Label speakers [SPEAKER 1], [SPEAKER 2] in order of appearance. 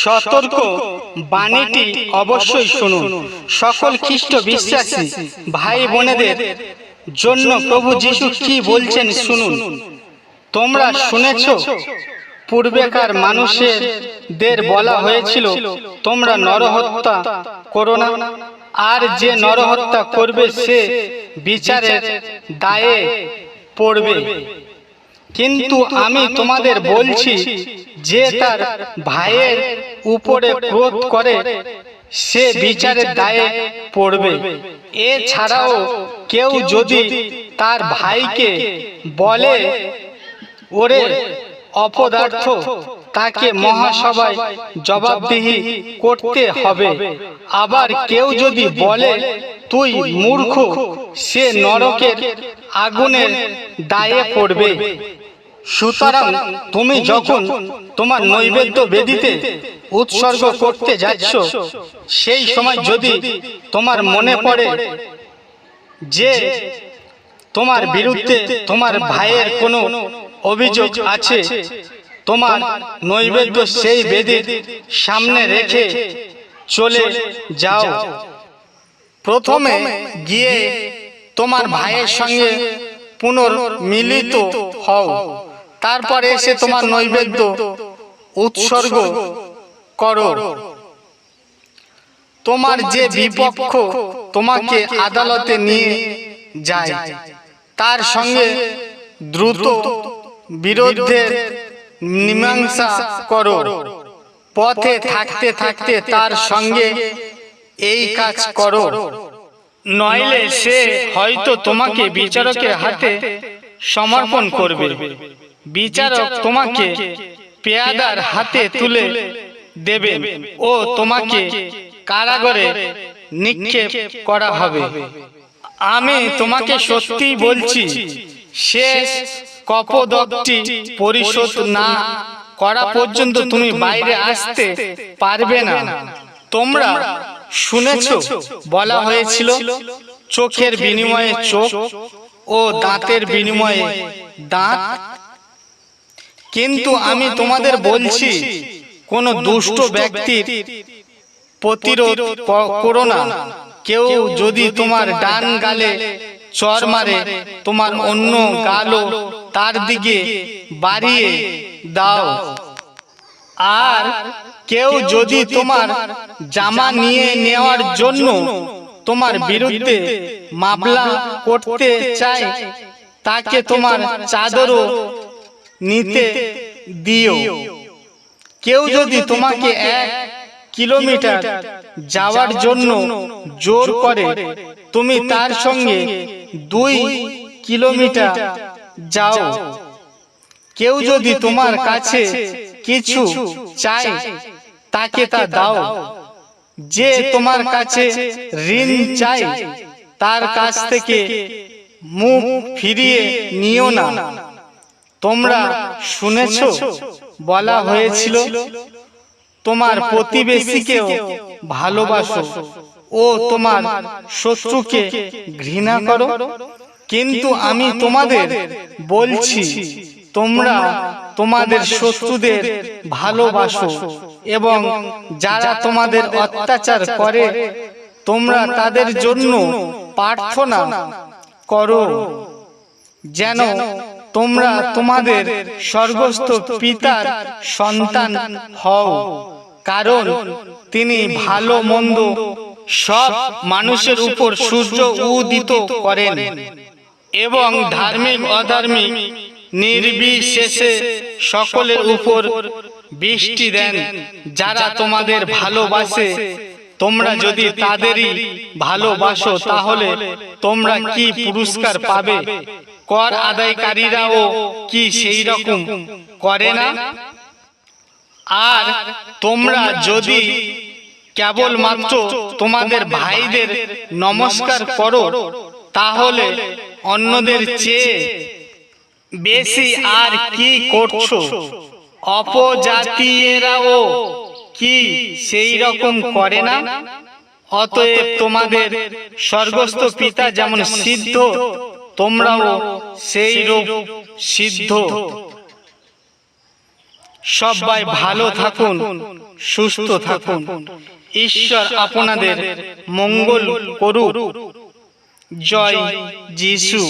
[SPEAKER 1] সতর্ক বাণীটি অবশ্যই শুনুন। সকল খ্রিস্ট বিশ্বাসী ভাই বোনেদের জন্য প্রভু যিশু কি বলছেন শুনুন। তোমরা শুনেছ পূর্বেকার মানুষেরদের বলা হয়েছিল তোমরা নরহত্যা করো না। আর যে নরহত্যা করবে সে বিচারের দায়ে পড়বে। কিন্তু আমি তোমাদের বলছি যে তার ভাইয়ের উপরে ক্রোধ করে সে বিচারের দায়ে পড়বে। এছাড়াও কেউ যদি তার ভাইকে বলে ওরে অপদার্থ তাকে মহাসভায় জবাবদিহি করতে হবে। আবার কেউ যদি বলে তুই মূর্খ সে নরকের আগুনের দায়ে পড়বে। সুতরাং তুমি যখন তোমার নৈবেদ্য বেদিতে উৎসর্গ করতে যাচ্ছ সেই সময় যদি তোমার মনে পড়ে যে তোমার বিরুদ্ধে তোমার ভাইয়ের কোনো অভিযোগ আছে তোমার নৈবেদ্য সেই বেদির সামনে রেখে চলে যাও। প্রথমে গিয়ে তোমার ভাইয়ের সঙ্গে পুনর্মিলিত হও। তারপরে এসে তোমার নৈবেদ্য উৎসর্গ করো। তোমার যে বিপক্ষ তোমাকে আদালতে নিয়ে যায়। তার সঙ্গে দ্রুত বিরুদ্ধে মীমাংসা করো। পথে থাকতে থাকতে তার সঙ্গে এই কাজ করো। নইলে সে হয়তো তোমাকে বিচারকের হাতে সমর্পণ করবে। বিচারক তোমাকে পেয়াদার হাতে তুলে দেবে ও তোমাকে কারাগারে নিক্ষেপ করা হবে। আমি তোমাকে সত্যি বলছি, শেষ কপদকটি পরিশোধ না করা পর্যন্ত তুমি বাইরে আসতে পারবে না। তোমরা শুনেছ, বলা হয়েছিল, চোখের বিনিময়ে চোখ ও দাঁতের বিনিময়ে দাঁত কিন্তু আমি তোমাদের বলছি কোন দুষ্ট ব্যক্তির প্রতিরোধ করো না। কেউ যদি তোমার ডান গালে চর মারে তোমার অন্য গালও তার দিকে বাড়িয়ে দাও। আর কেউ যদি তোমার জামা নিয়ে নেওয়ার জন্য তোমার বিরুদ্ধে মামলা করতে চায় তাকে তোমার চাদরও নিতে দিও। কেউ যদি তোমাকে এক কিলোমিটার যাওয়ার জন্য জোর করে তুমি তার সঙ্গে দুই কিলোমিটার যাও। কেউ যদি তোমার কাছে কিছু চায় তাকে তা দাও। যে তোমার কাছে ঋণ চাই তার কাছ থেকে মুখ ফিরিয়ে নিও না। তোমরা শুনেছ? বলা হয়েছিল তোমার প্রতিবেশীকেও ভালোবাসো। ও তোমার শত্রুকে ঘৃণা করো। কিন্তু আমি তোমাদের বলছি তোমরা তোমাদের শত্রুদের ভালোবাসো এবং যারা তোমাদের অত্যাচার করে তোমরা তাদের জন্য প্রার্থনা করো। যেন তোমরা তোমাদের স্বর্গস্থ পিতার সন্তান হও। কারণ তিনি ভালো মন্দ সব মানুষের উপর সূর্য উদিত করেন। এবং ধার্মিক অধার্মিক নির্বিশেষে সকলের উপর বৃষ্টি দেন। যারা তোমাদের ভালোবাসে তোমরা যদি তাদেরই ভালোবাসো তাহলে তোমরা কি পুরস্কার পাবে? কর আদায়কারীরাও কি সেই রকম করে না? আর তোমরা যদি কেবলমাত্র তোমাদের ভাইদের নমস্কার করো তাহলে অন্যদের চেয়ে বেশি আর কি করছ? অপজাতীয়রাও কি সেই রকম করে না? অতএব তোমাদের স্বর্গস্থ পিতা যেমন সিদ্ধ তোমরাও সেই রূপ সিদ্ধ। সবাই ভালো থাকুন সুস্থ থাকুন। ঈশ্বর আপনাদের মঙ্গল করুক। জয় যিশু।